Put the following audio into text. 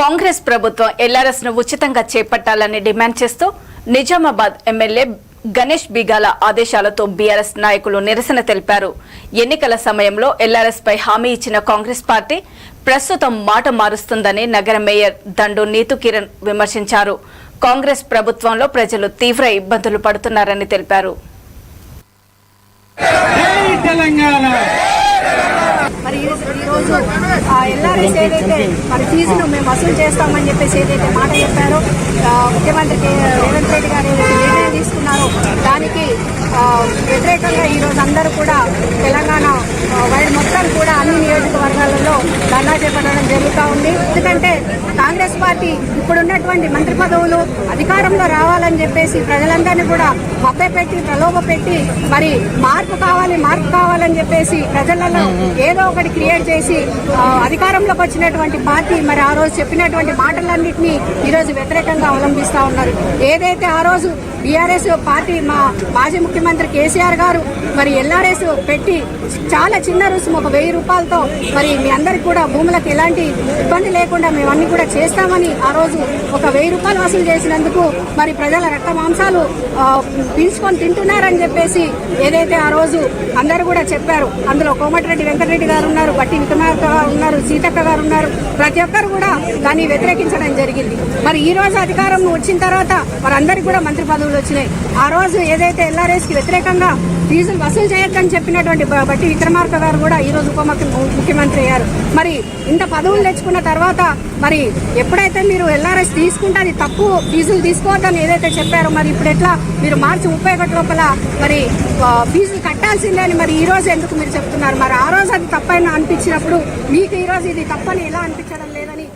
కాంగ్రెస్ ప్రభుత్వం ఎల్ఆర్ఎస్ను ఉచితంగా చేపట్టాలని డిమాండ్ చేస్తూ నిజామాబాద్ ఎమ్మెల్యే గణేష్ బిగాల ఆదేశాలతో బీఆర్ఎస్ నాయకులు నిరసన తెలిపారు. ఎన్నికల సమయంలో ఎల్ఆర్ఎస్ పై హామీ ఇచ్చిన కాంగ్రెస్ పార్టీ ప్రస్తుతం మాట మారుస్తుందని నగర మేయర్ దండు నీతు కిరణ్ విమర్శించారు. కాంగ్రెస్ ప్రభుత్వంలో ప్రజలు తీవ్ర ఇబ్బందులు పడుతున్నారని తెలిపారు. తెలంగాణ! మరి ఈరోజు ఎల్ఆర్ఎస్ ఏదైతే మరి ఫీజును మేము వసూలు చేస్తామని చెప్పేసి ఏదైతే మాట చెప్పారో ముఖ్యమంత్రి రేవంత్ రెడ్డి గారు ఏదైతే నిర్ణయం తీసుకున్నారో దానికి వ్యతిరేకంగా ఈరోజు అందరూ కూడా తెలంగాణ వైడ్ మొత్తం కూడా అన్ని నియోజకవర్గాలలో ధర్నా చేపట్టడం జరుగుతూ ఉంది. ఎందుకంటే కాంగ్రెస్ పార్టీ ఇప్పుడున్నటువంటి మంత్రి పదవులు అధికారంలో రావాలని చెప్పేసి ప్రజలందరినీ కూడా మభ్యపెట్టి ప్రలోభ పెట్టి మరి మార్పు కావాలి మార్పు కావాలని చెప్పేసి ప్రజలలో ఏదో ఒకటి క్రియేట్ చేసి అధికారంలోకి వచ్చినటువంటి పార్టీ మరి ఆ రోజు చెప్పినటువంటి మాటలన్నింటినీ ఈరోజు వ్యతిరేకంగా అవలంబిస్తా ఉన్నారు. ఏదైతే ఆ రోజు బీఆర్ఎస్ పార్టీ మా మాజీ ముఖ్యమంత్రి కేసీఆర్ గారు మరి ఎల్ఆర్ఎస్ పెట్టి చాలా చిన్న రుసుము ఒక వెయ్యి రూపాయలతో మరి మీ అందరికి కూడా భూములకు ఎలాంటి ఇబ్బంది లేకుండా మేము అన్ని కూడా చేస్తామని ఆ రోజు ఒక వెయ్యి రూపాయలు వసూలు చేసినందుకు మరి ప్రజల రక్త మాంసాలు పీల్చుకొని తింటున్నారని చెప్పేసి ఏదైతే ఆ రోజు అందరూ కూడా చెప్పారు. అందులో కోమటిరెడ్డి వెంకటరెడ్డి గారు ఉన్నారు బట్టి విక్రమార్క గారు ఉన్నారు సీతక్క గారు ఉన్నారు. ప్రతి ఒక్కరు కూడా దాన్ని వ్యతిరేకించడం జరిగింది. మరి ఈ రోజు అధికారం వచ్చిన తర్వాత వారందరికీ కూడా మంత్రి పదవులు వచ్చినాయి. ఆ రోజు ఏదైతే ఎల్ఆర్ఎస్కి వ్యతిరేకంగా ఫీజులు వసూలు చేయొద్దని చెప్పినటువంటి బట్టి విక్రమార్క గారు కూడా ఈ రోజు ఉప ముఖ్యమంత్రి అయ్యారు. మరి ఇంత పదవులు తెచ్చుకున్న తర్వాత మరి ఎప్పుడైతే మీరు ఎల్ఆర్ఎస్ తీసుకుంటే అది తప్పు ఫీజులు తీసుకోవద్దని ఏదైతే చెప్పారో మరి ఇప్పుడు ఎట్లా మీరు మార్చి ముప్పై ఒకటి లోపల మరి ఫీజులు కట్టాల్సిందే అని మరి ఈ రోజు ఎందుకు మీరు చెప్తున్నారు? మరి ఆ రోజు అది తప్పని అనిపించినప్పుడు మీకు ఈ రోజు ఇది తప్పని ఎలా అనిపించడం లేదని